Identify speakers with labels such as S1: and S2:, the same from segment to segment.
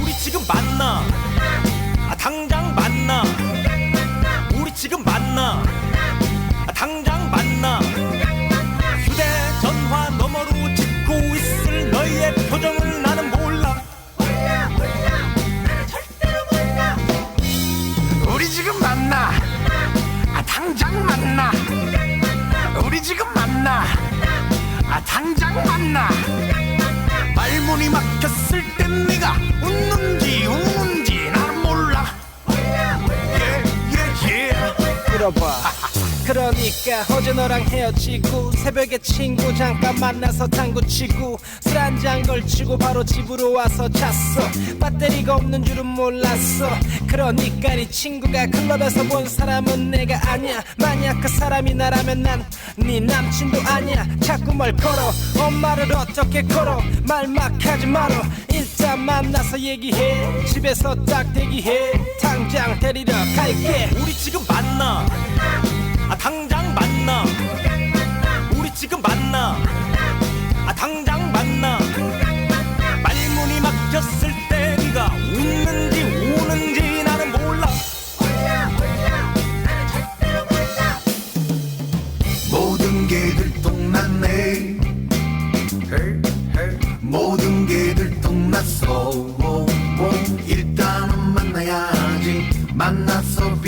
S1: 우리 지금 만나. 아, 당장 만나. 우리 지금 만나. 아, 당장 만나. 휴대전화 너머로 짓고 있을 너희의 표정을 나는 몰라.
S2: 몰라 몰라 나는 절대로 몰라 우리 지금 만나. 아, 당장 만나. 우리 지금 만나. 아, 당장 만나. 말문이 막
S3: rapaz. 그러니까 어제 너랑 헤어지고 새벽에 친구 잠깐 만나서 당구 치고 술 한 잔 걸치고 바로 집으로 와서 잤어. 배터리가 없는 줄은 몰랐어. 그러니까 네 친구가 클럽에서 본 사람은 내가 아니야. 만약 그 사람이 나라면 난 네 남친도 아니야. 자꾸 뭘 걸어. 엄마를 어떻게 걸어? 말 막 하지 말어. 일단 만나서 얘기해. 집에서 딱 대기해. 당장 데리러 갈게.
S1: 우리 지금 만나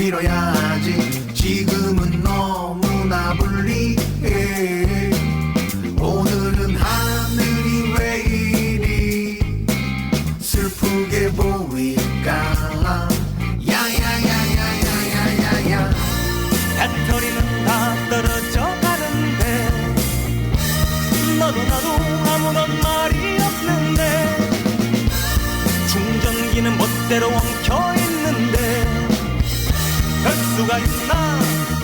S2: 빌어야지. 지금은 너무나 불리해. 오늘은 하늘이 왜 이리 슬프게 보일까 야야야야야야야야.
S1: 배터리는 다 떨어져 가는데 너도 나도 아무런 말이 없는데 충전기는 멋대로 엉켜 있는데 별 수가 있나?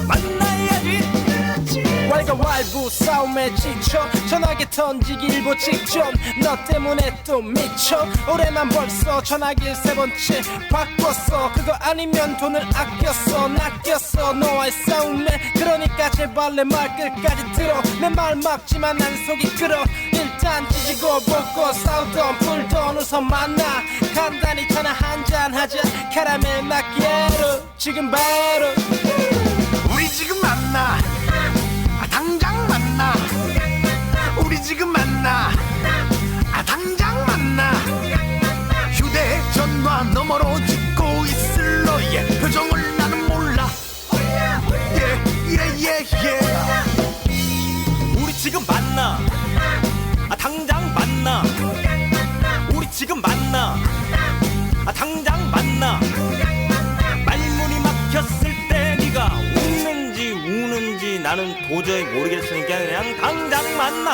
S1: 만나야지.
S3: 왈가왈부 싸움에 지쳐. 전화기 던지기 일보 직전. 너 때문에 또 미쳐. 올해만 벌써 전화기 세 번째 바꿨어. 그거 아니면 돈을 아꼈어. 낚였어. 너와의 싸움에. 그러니까 제발 내 말 끝까지 들어. 내 말 막지만 난 속이 끓어. 일단 찢고 벗고 싸우던 풀던 우선 만나 간단히 전화 한잔 하자. 카라멜 마키아로. 지금 바로.
S2: 우리 지금 만나. 아, 당장 만나. 우리 지금 만나. 아, 당장 만나. 휴대전화 너머로 짓고 있을 너의 표정을 나는 몰라. 예예예예.
S1: 우리 지금 만나 도저히 모르겠으니까 그냥 당장 만나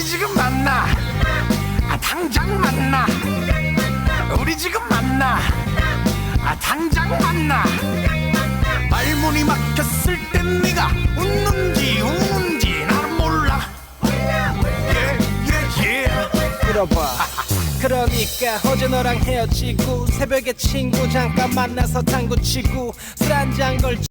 S2: 우리 지금 만나. 아, 당장 만나. 우리 지금 만나. 아, 당장 만나. 말문이 막혔을 땐 네가 웃는지 우는지 난 몰라. 예예예.
S3: 들어봐. 그러니까 어제 너랑 헤어지고 새벽에 친구 잠깐 만나서 당구 치고 술 한잔 걸치